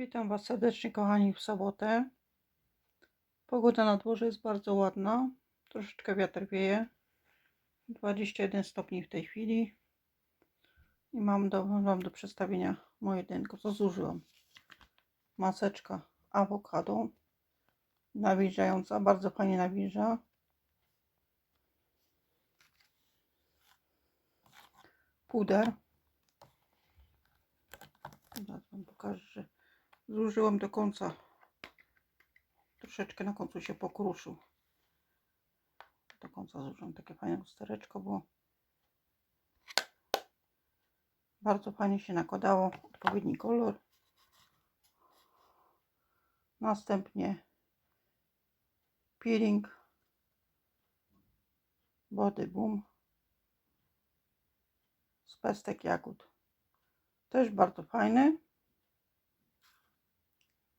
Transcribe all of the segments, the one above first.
Witam Was serdecznie, kochani, w sobotę. Pogoda na dworze jest bardzo ładna. Troszeczkę wiatr wieje. 21 stopni w tej chwili. I mam do, mam do przedstawienia moje denko, co zużyłam. Maseczka awokado. Nawilżająca, bardzo fajnie nawilża. Puder. Zaraz Wam pokażę, zużyłam do końca. Troszeczkę na końcu się pokruszył. Do końca zużyłam takie fajne lustereczko, bo bardzo fajnie się nakładało. Odpowiedni kolor. Następnie peeling Body Boom z pestek jagód. Też bardzo fajny.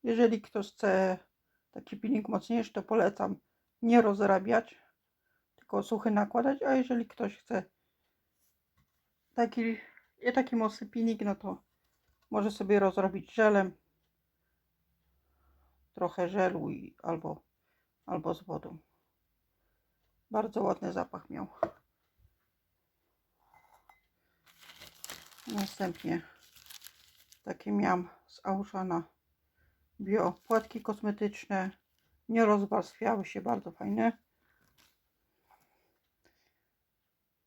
Jeżeli ktoś chce taki peeling mocniejszy, to polecam nie rozrabiać, tylko suchy nakładać, a jeżeli ktoś chce taki, taki mocny peeling, no to może sobie rozrobić żelem, trochę żelu i albo, albo z wodą. Bardzo ładny zapach miał. Następnie takie miałam z Auszana bio płatki kosmetyczne. Nie rozwarstwiały się, bardzo fajne.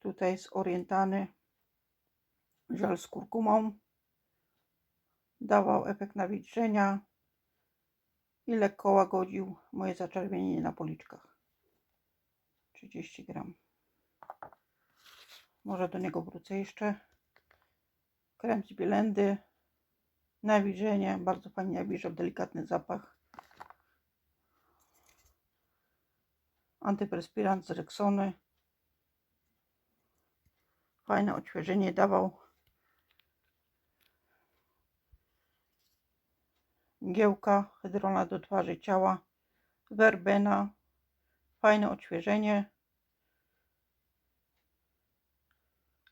Tutaj z Orientany żel z kurkumą. Dawał efekt nawilżenia i lekko łagodził moje zaczerwienienie na policzkach. 30 gram. Może do niego wrócę jeszcze krem z bilendy, nawilżenie, bardzo fajnie nawilżał, delikatny zapach. Antyperspirant z Rexony. Fajne odświeżenie dawał. Giełka hydrona do twarzy ciała. Werbena. Fajne odświeżenie.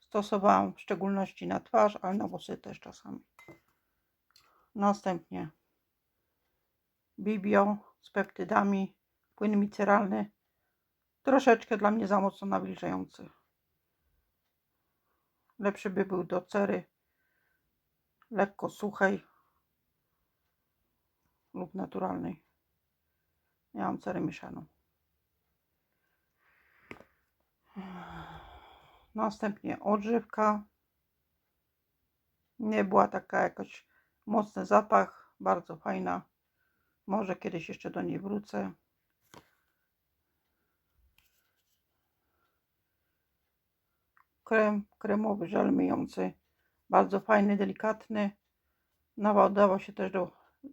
Stosowałam w szczególności na twarz, ale na włosy też czasami. Następnie Bibio z peptydami, płyn miceralny. Troszeczkę dla mnie za mocno nawilżający. Lepszy by był do cery lekko suchej lub naturalnej. Ja mam cerę mieszaną. Następnie odżywka. Nie była taka jakoś mocny zapach, bardzo fajna. Może kiedyś jeszcze do niej wrócę. Krem, kremowy żel myjący. Bardzo fajny, delikatny. Nadawał się też do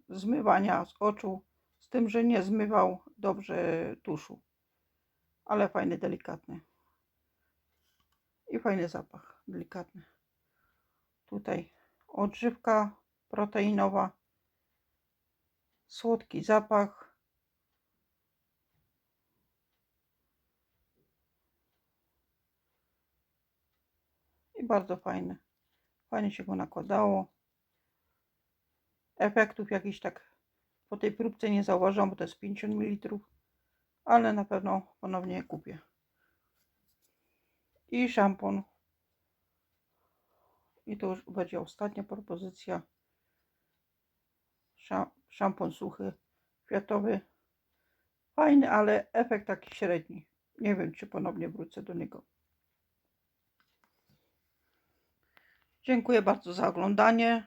zmywania z oczu, z tym, że nie zmywał dobrze tuszu. Ale fajny, delikatny. I fajny zapach, delikatny. Tutaj odżywka proteinowa, słodki zapach. I bardzo fajny. Fajnie się go nakładało. Efektów jakichś tak po tej próbce nie zauważyłam, bo to jest 50 ml, ale na pewno ponownie je kupię. I szampon. I to już będzie ostatnia propozycja. Szam, szampon suchy, kwiatowy. Fajny, ale efekt taki średni. Nie wiem, czy ponownie wrócę do niego. Dziękuję bardzo za oglądanie.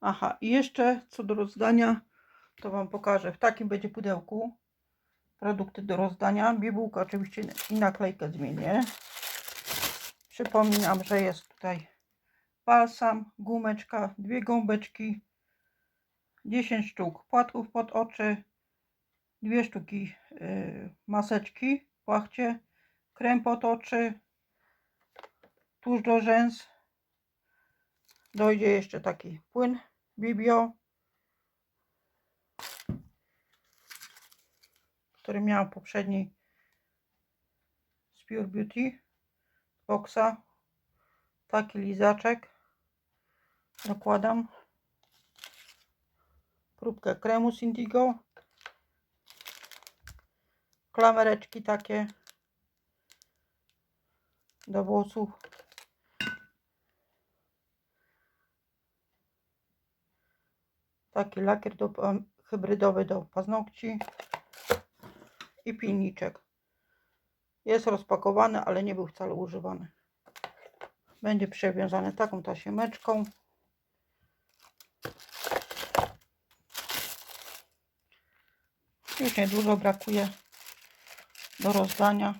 Aha, i jeszcze co do rozdania, to Wam pokażę. W takim będzie pudełku produkty do rozdania. Bibułka oczywiście i naklejkę zmienię. Przypominam, że jest tutaj balsam, gumeczka, dwie gąbeczki, 10 sztuk płatków pod oczy, dwie sztuki y, maseczki w płachcie, krem pod oczy, tuż do rzęs. Dojdzie jeszcze taki płyn Bibio, który miałam w poprzedniej z Pure Beauty boxa. Taki lizaczek dokładam próbkę kremu z Indigo. Klamereczki takie do włosów. Taki lakier do, hybrydowy do paznokci i pilniczek. Jest rozpakowany, ale nie był wcale używany. Będzie przewiązany taką tasiemeczką. Już niedużo brakuje do rozdania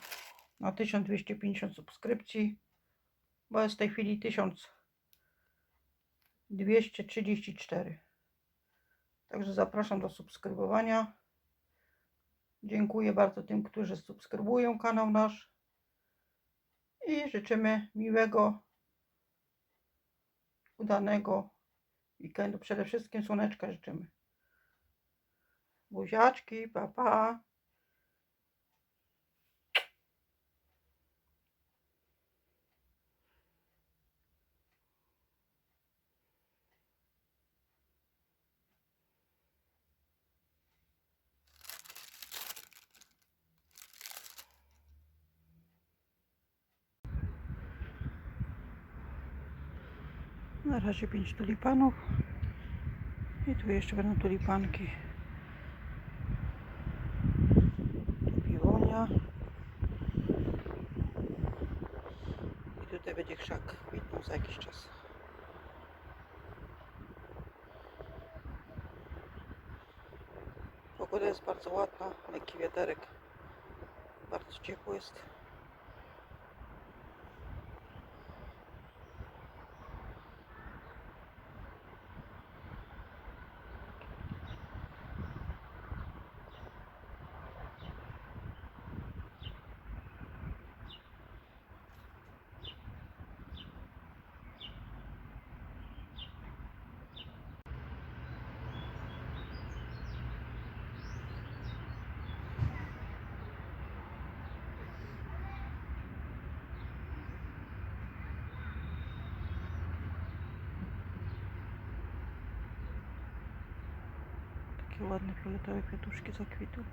na 1250 subskrypcji, bo jest w tej chwili 1234. Także zapraszam do subskrybowania. Dziękuję bardzo tym, którzy subskrybują kanał nasz. I życzymy miłego, udanego weekendu. Przede wszystkim słoneczka życzymy. Buziaczki, pa pa. Na razie pięć tulipanów. I tu jeszcze będą tulipanki. Tu piwonia. I tutaj będzie krzak za jakiś czas. Pogoda jest bardzo ładna, lekki wiaterek. Bardzo ciepło jest. ладно, пам'ятаю, квітушки заквітли.